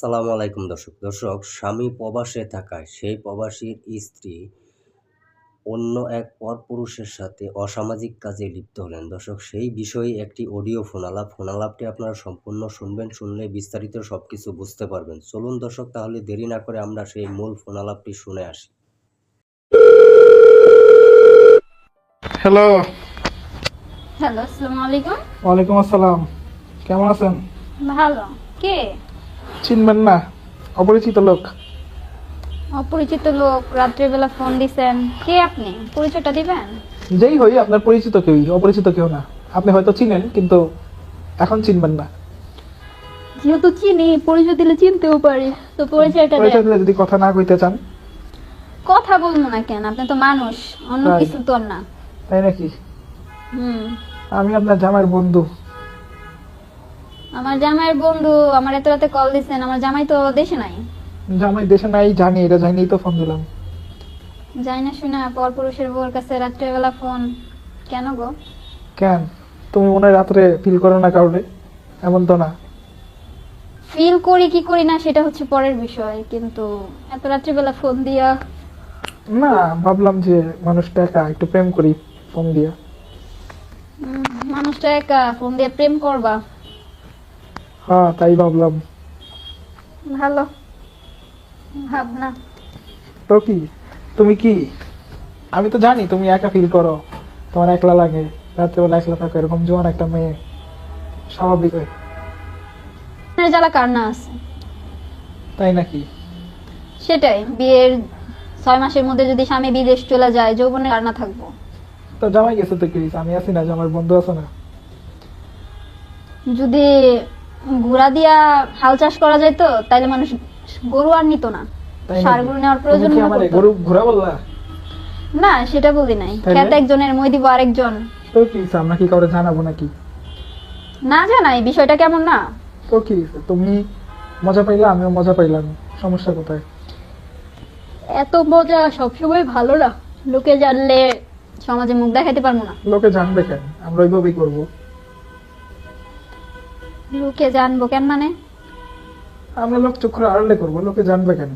আসসালামু আলাইকুম দর্শক। দর্শক স্বামী প্রবাসে থাকায় সেই প্রবাসীর স্ত্রী অন্য এক পরপুরুষের সাথে অসামাজিক কাজে লিপ্ত হলেন। দর্শক সেই বিষয়ে একটি অডিও ফোনালাপ ফোনালাপটি আপনারা সম্পূর্ণ শুনবেন শুনলে বিস্তারিত সব কিছু বুঝতে পারবেন। চলুন দর্শক তাহলে দেরি না করে আমরা সেই মূল ফোনালাপটি শুনে আসি। হ্যালো হ্যালো আসসালামু আলাইকুম। ওয়ালাইকুম আসসালাম। কেমন আছেন? ভালো। কে? চিনবেন না? অপরিচিত লোক। অপরিচিত লোক রাত্রিবেলা ফোন দিছেন। কে আপনি? পরিচয়টা দিবেন? যেই হই আপনার পরিচিত কেউই অপরিচিত কেউ না। আপনি হয়তো চিনেন কিন্তু এখন চিনবেন না। যেহেতু চিনি পরিচয় দিলে চিনতেও পারি। তো পরিচয়টা পরিচয় দিলে যদি কথা না কইতে চান? কথা বলব না কেন? আপনি তো মানুষ অন্য কিছু তো না। তাই নাকি? হুম। আমি আপনার জামাইয়ের বন্ধু। আমার জামাইয়ের বন্ধু আমার এত রাতে কল দিছেন আমার জামাই তো দেশে নাই। জামাই দেশে নাই জানি এটা জানিই তো ফোন দিলাম। যাই না শুনা পরপুরুষের বউর কাছে রাত্রিবেলা ফোন কেন গো? কেন? তুমি মনে হয় রাত্রে ফিল করো না কাউরে এমন তো না। ফিল করি কি করি না সেটা হচ্ছে পরের বিষয় কিন্তু এত রাত্রিবেলা ফোন দিয়া। না ভাবলাম যে মানুষটা একা একটু প্রেম করি ফোন দিয়া। মানুষটা একা ফোন দিয়ে প্রেম করবা। হ্যাঁ তাই ভাবলাম। ভালো। ভাবনা। তো কি? তুমি কি? আমি তো জানি তুমি একা ফিল করো। তোমার একলা লাগে। রাত্রেবেলা একলা থাকো এরকম জোয়ান একটা মেয়ে। স্বাভাবিক জ্বালা কার না আছে? তাই নাকি? সেটাই বিয়ের ছয় মাসের মধ্যে যদি স্বামী বিদেশ চলে যায় যৌবনে কার না থাকব। তো জামাই গেছে তো কি? আমি আছি না যে আমার বন্ধু আছে না। যদি ঘোড়া দিয়া হাল চাষ করা যায় তো তাইলে মানুষ গরু আর নিত না। সার গরু নেওয়ার প্রয়োজন? গরু ঘোরা বললা? না সেটা বলি নাই? খেতে একজনের মই দিব আরেকজন। তো কি? আমরা কি কাউরে জানাব নাকি? না জানাই বিষয়টা কেমন না? তো কি তুমি মজা পাইলা আমিও মজা পাইলাম। সমস্যা কোথায়? এত মজা সবসময় ভালো না। লোকে জানলে সমাজে মুখ দেখাইতে পারব না। লোকে জানবে কেন? আমরা ওইভাবেই করব। লোকে জানব কেন মানে? আমরা লোক চক্ষুর আড়ালে করব লোকে জানবে কেন?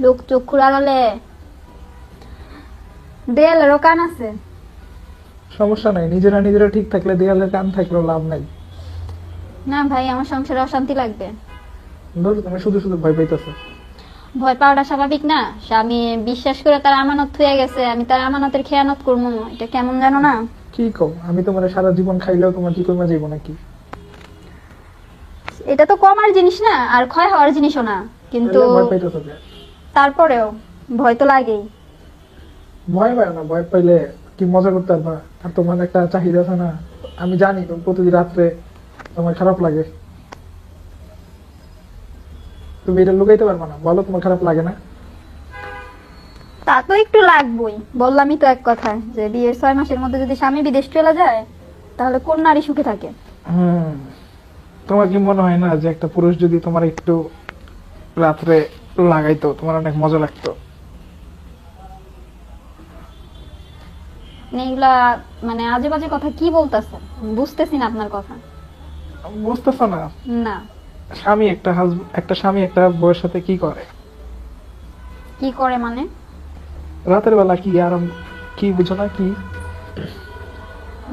লোক চক্ষুর আড়ালে? দেয়ালেরও কান আছে? সমস্যা নাই নিজেরা নিজেরা ঠিক থাকলে দেয়ালের কান থাকলেও লাভ নাই। না ভাই আমার সংসারে অশান্তি লাগবে। ধরো তুমি শুধু শুধু ভয় পাইতেছো। ভয় পাওয়াটা স্বাভাবিক না? স্বামী বিশ্বাস করে তার আমানত হয়ে গেছে আমি তার আমানতের খেয়ানত করব এটা কেমন জানো না? কি কম আমি তোমার সারা জীবন খাইলেও তোমার কি কমে যাইব নাকি? এটা তো কমার জিনিস না আর ক্ষয় হওয়ার জিনিসও না কিন্তু? তারপরেও ভয় তো লাগেই। ভয় পাই না ভয় পাইলে কি মজা করতে পারবা? আর তোমার একটা চাহিদা আছে না আমি জানি তুমি প্রতিদিন রাত্রে তোমার খারাপ লাগে। তুমি এটা লুকাইতে পারবা না বলো তোমার খারাপ লাগে না। তা তো একটু লাগবই বললামই তো এক কথায় যে বিয়ের ছয় মাসের মধ্যে যদি স্বামী বিদেশ চলে যায় তাহলে কোন নারী সুখে থাকে? হুম। তোমার কি মনে হয় না যে একটা পুরুষ যদি তোমার একটু রাত্রে লাগাইতো তোমার অনেক মজা লাগতো? এগুলা মানে আজে বাজে কথা কি বলতেছেন বুঝতেছি না আপনার কথা। বুঝতেছো না? না। স্বামী একটা হাজব- একটা স্বামী একটা বউয়ের সাথে কি করে? কি করে মানে? রাতের বেলা কি আরাম কি বুঝো না কি?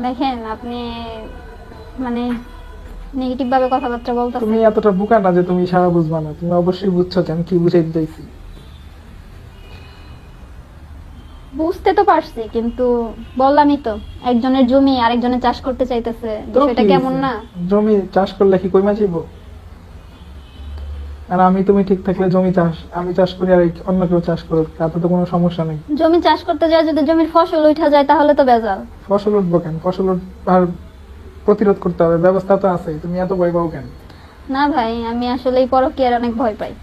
দেখেন আপনি মানে নেগেটিভ ভাবে কথাবার্তা তুমি এতটা বোকা না যে তুমি সারা বুঝবা না। তুমি অবশ্যই বুঝছ যে আমি কি বুঝাইতে চাইছি বুঝতে তো পারছি কিন্তু বললামই তো একজনের জমি আরেকজনের চাষ করতে চাইতেছে কি কেমন না? জমি চাষ করলে কি কই মাছিব আর আমি তুমি ঠিক থাকলে জমি চাষ আমি চাষ করি আর অন্য কেউ চাষ করুক তাতে তো কোনো সমস্যা নেই। জমি চাষ করতে যায় যদি জমির ফসল উঠা যায় তাহলে তো বেজাল। ফসল উঠবো কেন? ফসল আর প্রতিরোধ করতে হবে ব্যবস্থা তো আছে তুমি এত ভয় পাও কেন? না ভাই আমি আসলে এই পরকীয়ার অনেক ভয় পাই।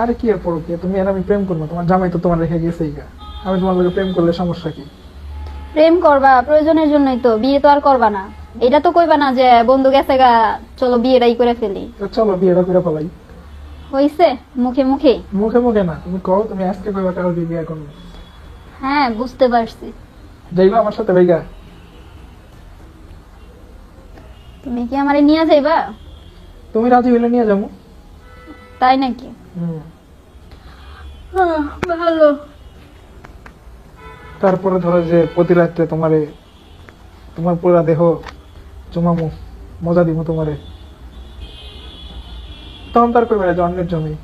আরে কি আর পড়ো কি তুমি আর আমি প্রেম করব তোমার জামাই তো তোমার রেখে গেছেই গা। আমি তোমার লোকে প্রেম করলে সমস্যা কি? প্রেম করবা প্রয়োজনের জন্যই তো বিয়ে তো আর করবা না। এটা তো কইবা না যে বন্ধু গেছে গা চলো বিয়েটাই করে ফেলি। চলো বিয়েটা করে ফেলাই। হইছে মুখে মুখে। মুখে মুখে না তুমি কও তুমি আজকে কইবা কারও বিয়ে করবে। হ্যাঁ বুঝতে পারছি। যাইবা আমার সাথে ভাইগা। তুমি কি আমারে নিয়ে যাইবা? তুমি রাজি হইলে নিয়ে যাব। তাই নাকি? ভালো। তারপরে ধরো যে প্রতি রাত্রে তোমারে তোমার পুরা দেহ জমামু মজা দিব তোমারে। তখন তার কই বেড়া জন্মের জমি।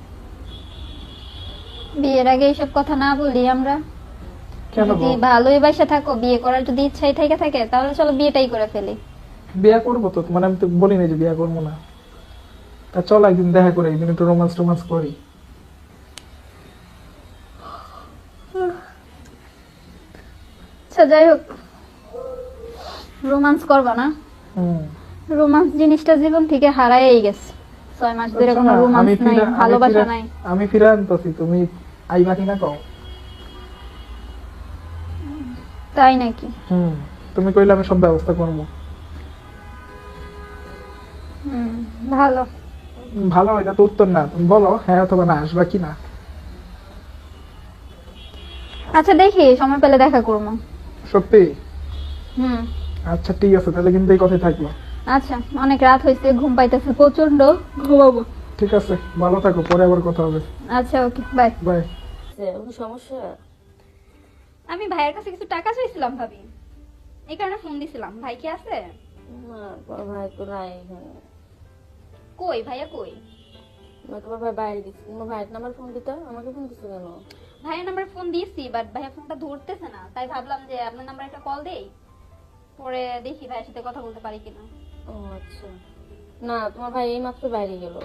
বিয়ের আগে এইসব কথা না বলি আমরা। কেন যদি? ভালোই বাসা থাকো বিয়ে করার যদি ইচ্ছাই থেকে থাকে তাহলে চলো বিয়েটাই করে ফেলি। বিয়া করব তো? মানে আমি তো বলি না যে বিয়া করব না। তা চল একদিন দেখা করে একদিন একটু রোমান্স টোমান্স করি। আচ্ছা যাই হোক। রোমান্স করবা না? রোমান্স জিনিসটা জীবন থেকে হারাই গেছে। ছয় মাস ধরে কোনো আচ্ছা, রোমান্স নাই ভালোবাসা নাই। আমি ফিরে আনতেছি তুমি আইবা কিনা কও? তাই নাকি? হুম তুমি কইলে আমি সব ব্যবস্থা করব। ভালো। ভালো এটা তো উত্তর না। তুমি বলো হ্যাঁ অথবা না আসবা কি না? আচ্ছা দেখি সময় পেলে দেখা করব। সত্যি? হুম। আচ্ছা ঠিক আছে তাহলে কিন্তু এই কথাই থাকল। আচ্ছা অনেক রাত হয়েছে ঘুম পাইতেছে প্রচণ্ড ঘুমাবো। ঠিক আছে ভালো থাকো পরে আবার কথা হবে। আচ্ছা ওকে বাই। বাই। কোনো সমস্যা? আমি ভাইয়ের কাছে কিছু টাকা চাইছিলাম ভাবি। এই কারণে ফোন দিছিলাম। ভাই কি আছে? না ভাই তো নাই এখানে কই ভাইয়া কই? তোমার ভাই বাইরে দিচ্ছে তোমার ভাইয়ের নাম্বার ফোন দিতে? আমাকে ফোন দিচ্ছে কেন? ভাইয়ের নাম্বার ফোন দিয়েছি বাট ভাইয়া ফোনটা ধরতেছে না। তাই ভাবলাম যে আপনার নাম্বার একটা কল দেই পরে দেখি ভাইয়ের সাথে কথা বলতে পারি কিনা। ও আচ্ছা। না তোমার ভাই এই মাত্র বাইরে গেল।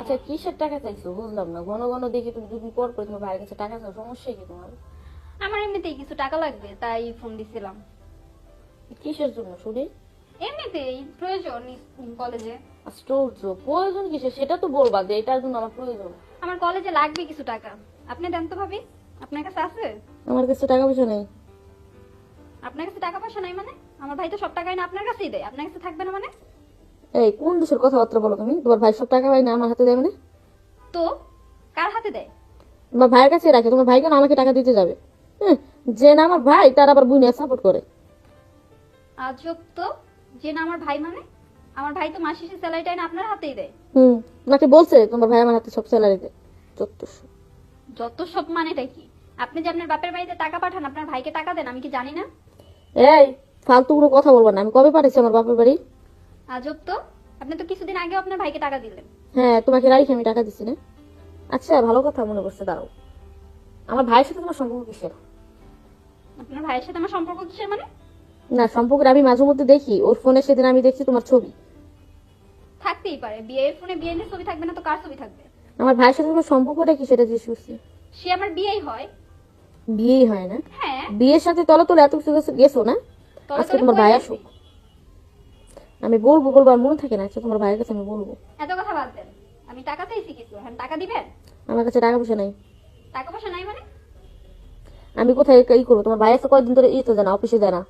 আচ্ছা কিসের টাকা চাইছো? বুঝলাম না। ঘন ঘন দেখি তুমি দুদিন পর পর তোমার ভাইয়ের কাছে টাকা চাও। সমস্যা কি তোমার? আমার এমনিতেই কিছু টাকা লাগবে তাই ফোন দিছিলাম। কিসের জন্য শুনি? এমনিতেই প্রয়োজন কলেজে আশ্চর্য প্রয়োজন সেটা তো বলবা যে এটার জন্য আমার প্রয়োজন। আমার কলেজে লাগবে কিছু টাকা। আপনি দেন তো ভাবি আপনার কাছে আছে? আমার কাছে টাকা পয়সা নেই। আপনার কাছে টাকা পয়সা নাই মানে? আমার ভাই তো সব টাকাই না আপনার কাছেই দেয়। আপনার কাছে থাকবে না মানে? এই কোন দেশের কথাবার্তা বলো তুমি? তোমার ভাই সব টাকা পাই না আমার হাতে দেয় মানে? তো? কার হাতে দেয়? তোমার ভাইয়ের কাছে রাখে। তোমার ভাই কেন আমাকে টাকা দিতে যাবে? যে না আমার ভাই তার আবার বুনিয়া সাপোর্ট করে। আজব তো। যে না আমার ভাই মানে? আমার ভাই তো মাস শেষে স্যালারিটা না আপনার হাতেই দেয়। হুম নাকি বলছে তোমার ভাই আমার হাতে সব স্যালারি দেয়। চত্বরশো যত সব মানেটা কি? আপনি যে আপনার বাপের বাড়িতে টাকা পাঠান আপনার ভাইকে টাকা দেন আমি কি জানি না? এই ফালতু কোনো কথা বলব না। আমি কবে পাঠিয়েছি আমার বাপের বাড়ি? আজব তো। আপনি তো কিছুদিন আগেও আপনার ভাইকে টাকা দিলেন। হ্যাঁ তোমাকে রাইখে আমি টাকা দিচ্ছি না। আচ্ছা ভালো কথা মনে করছে দাঁড়াও। আমার ভাইয়ের সাথে তোমার সম্পর্ক কিসের? আপনার ভাইয়ের সাথে আমার সম্পর্ক কিসের মানে? না সম্পর্কের আমি মাঝে মধ্যে দেখি। ওর ফোনে সেদিন আমি দেখছি তোমার ছবি। থাকতেই পারে। বিয়ের ফোনে বিয়ের ছবি থাকবে না তো কার ছবি থাকবে? আমার ভাইয়ের সাথে তোমার সম্পর্কটা কি সেটা জিজ্ঞেস করছি? সে আমার বিয়েই হয়। বিয়েই হয় না? হ্যাঁ। বিয়ের সাথে তলে তলে এত কিছু গেছো- গেছো না? আজকে তোমার ভাই? আসুক। আমি বলব বলব আর মনে থাকে না আচ্ছা তোমার ভাইয়ের কাছে আমি বলব। এত কথা বাদ দেন। আমি টাকা চাইছি কিছু এখন টাকা দিবেন? আমার কাছে টাকা পয়সা নাই। টাকা পয়সা নাই মানে? আমি কোথায় ই করব? তোমার ভাই আছে কয়েকদিন ধরে ই তো জানা অফিসে জানা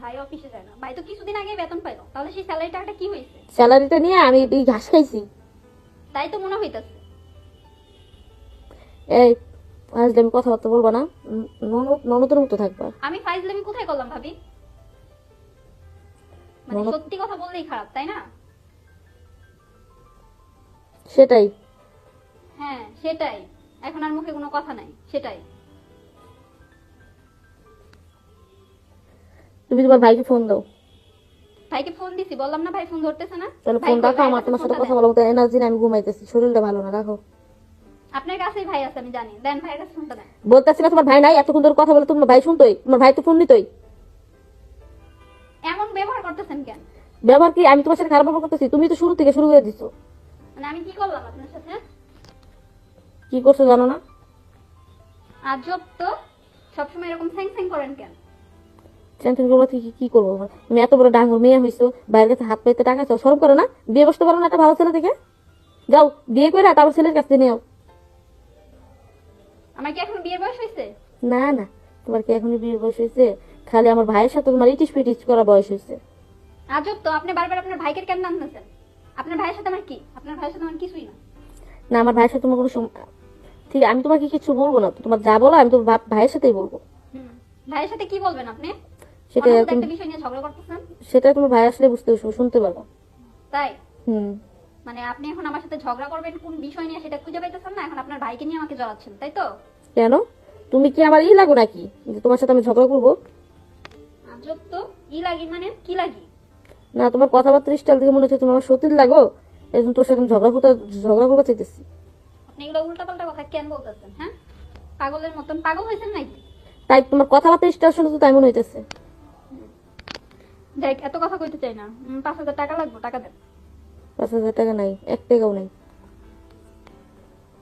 ভাই অফিসে যায় না। ভাই তো কিছুদিন আগে বেতন পাইলো। তাহলে সেই স্যালারি টাকাটা কি হয়েছে? স্যালারিটা নিয়ে আমি এই ঘাস খাইছি। তাই তো মনে হইতাছে। এই আজ কথাবার্তা বলব না। ননদ ননদের মতো থাকবা। আমি ফাইজলামি কোথায় করলাম ভাবি? মানে সত্যি কথা বললেই খারাপ তাই না? সেটাই। হ্যাঁ সেটাই। এখন আর মুখে কোনো কথা নাই সেটাই। তুমি তোমার ভাইকে ফোন দাও। ভাইকে ফোন দিছি বললাম না ভাই ফোন ধরতেছে না। তাহলে ফোন? রাখো আমার তোমার সাথে কথা। বলব এনার্জি আমি ঘুমাইতেছি। শরীরটা ভালো না রাখো। আপনার কাছেই ভাই আছে আমি জানি। দেন ভাইয়ের কাছে ফোনটা দেন। বলতেছি না তোমার ভাই নাই এতক্ষণ ধরে কথা বলে তোমার ভাই শুনতোই? তোমার ভাই তো ফোন নিতই? এমন ব্যবহার করতেছেন কেন? ব্যবহার কি? আমি তোমার সাথে খারাপ ব্যবহার করতেছি তুমি তো শুরু থেকে শুরু করে দিছো। মানে আমি কি করলাম আপনার সাথে? কি করছ জানো না? আজব তো। সবসময় এরকম স্যাং স্যাং করেন কেন? করব কি কি করব? তুমি এত বড় ডাঙ্গর মেয়ে হয়েছো বাইরের কাছে হাত পাইতে টাকা চাও সরব করো না বিয়ে বসতে পারো না একটা ভালো ছেলে থেকে যাও বিয়ে করে তারপর ছেলের কাছ থেকে আমার কি এখন বিয়ের বয়স হয়েছে না না তোমার কি এখনই বিয়ে বয়স হয়েছে খালি আমার ভাইয়ের সাথে তোমার ইটিস পিটিস করা বয়স হয়েছে আজব তো আপনি বারবার আপনার ভাইকে কেন আনতেছেন? আপনার ভাইয়ের সাথে আমার কি? আপনার ভাইয়ের সাথে আমার কিছুই না। না আমার ভাইয়ের সাথে তোমার কোনো ঠিক আমি তোমাকে কিছু বলব না। তোমার যা বলো আমি তোমার ভাইয়ের সাথেই বলব। ভাইয়ের সাথে কি বলবেন আপনি? সেটা তুমি একটা বিষয় নিয়ে ঝগড়া করতেছেন? সেটা ভাই আসলে বুঝতে শুনতে পারব তাই? হুম। মানে আপনি এখন আমার সাথে ঝগড়া করবেন কোন বিষয় নিয়ে সেটা খুঁজে পাইতেছেন না? এখন আপনার ভাইকে নিয়ে আমাকে জ্বালাচ্ছেন তাই তো? কেন? তুমি কি আমার ই লাগো নাকি? যে তোমার সাথে আমি ঝগড়া করব? আজব তো। ই লাগি মানে? কি লাগি? না তোমার কথাবার্তা স্টাইল থেকে মনে হচ্ছে তুমি আমার সতীর লাগো? এই জন্য তোর সাথে আমি ঝগড়া করতে ঝগড়া করতে চাইতেছি। আপনি এগুলো উল্টাপাল্টা কথা কেন বলতেছেন হ্যাঁ? পাগলের মতন পাগল হয়েছেন নাকি? তাই তোমার কথাবার্তা স্টাইল শুনে তো তাই মনে হইতেছে। দেখ এত কথা কইতে চাই না। পাঁচ হাজার টাকা লাগবে টাকা দেন পাঁচ হাজার টাকা নাই এক টাকাও নাই।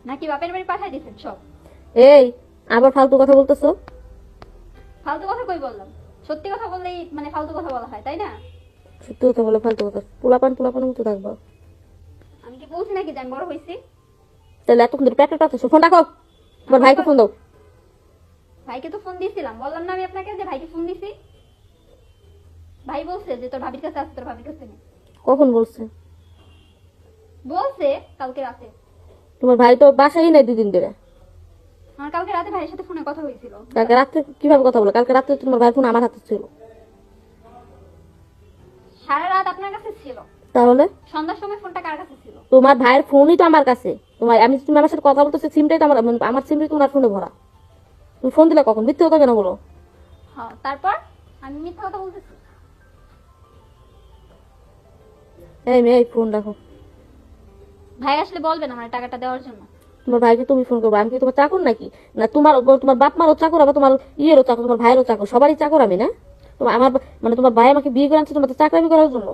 নাকি বাপের বাড়ি পাঠাই দিচ্ছেন সব? এই আবার ফালতু কথা বলতেছো? ফালতু কথা কই বললাম? সত্যি কথা বললেই মানে ফালতু কথা বলা হয় তাই না? সত্যি কথা বলে ফালতু কথা। পোলাপান পোলাপানের মতো থাকবা। আমি কি বলছি নাকি যে আমি বড় হয়েছি তাহলে এতক্ষণ ধরে প্যাকেট রাখতেছো ফোন রাখো। তোমার ভাইকে ফোন দাও। ভাইকে তো ফোন দিয়েছিলাম বললাম না আমি আপনাকে যে ভাইকে ফোন দিছি। ভাই বলছে যে তোর ভাবির কাছে আছে তোর ভাবির কাছে নেই। কখন বলছে? বলছে কালকে রাতে। তোমার ভাই তো বাসায় নাই দুদিন ধরে। আমার কালকে রাতে ভাইয়ের সাথে ফোনে কথা হয়েছিল। কালকে রাত্রে কীভাবে কথা বলো কালকে রাত্রে তোমার ভাই ফোন আমার হাতে ছিল। সারা রাত আপনার কাছে ছিল। তাহলে? সন্ধ্যার সময় ফোনটা কার কাছে ছিল? তোমার ভাইয়ের ফোনই তো আমার কাছে। তোমার আমি তুমি আমার সাথে কথা বলতেছো সিমটাই তো আমার আমার সিমটাই তোমার ফোনে ভরা। তুমি ফোন দিলে কখন? মিথ্যে কথা কেন বলো? হ্যাঁ তারপর? আমি মিথ্যা কথা বলতেছি। এই মেয়ে ফোন রাখো ভাই আসলে বলবেন আমার টাকাটা দেওয়ার জন্য। তোমার ভাইকে তুমি ফোন করব। আমি কি তোমার চাকর নাকি? না তোমার তোমার বাপ মারও চাকর আবার তোমার ইয়েরও চাকর তোমার ভাইয়েরও চাকর সবারই চাকর আমি না? তোমার আমার মানে তোমার ভাই আমাকে বিয়ে করে আনছে তোমার চাকরামি করার জন্য।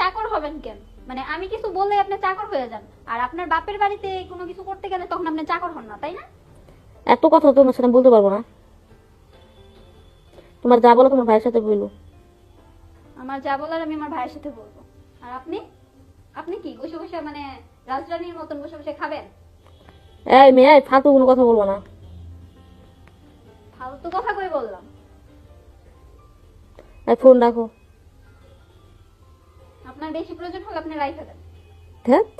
চাকর হবেন কেন? মানে আমি কিছু বললে আপনি চাকর হয়ে যান। আর আপনার বাপের বাড়িতে কোনো কিছু করতে গেলে তখন আপনি চাকর হন না তাই না? এত কথা তোমার সাথে বলতে পারব না। তোমার যা বলো তোমার ভাইয়ের সাথে বলল আমার যা বলার আমি আমার ভাইয়ের সাথে বলব। আর আপনি? আপনি কি বসে বসে মানে রাজরানীর মতন বসে বসে খাবেন? এই মেয়ে ফালতু কোনো কথা বলব না। ফালতু কথা কই বললাম? এই ফোন রাখো। আপনার বেশি প্রয়োজন হলে আপনি রাইখা দেন। ধ্যাত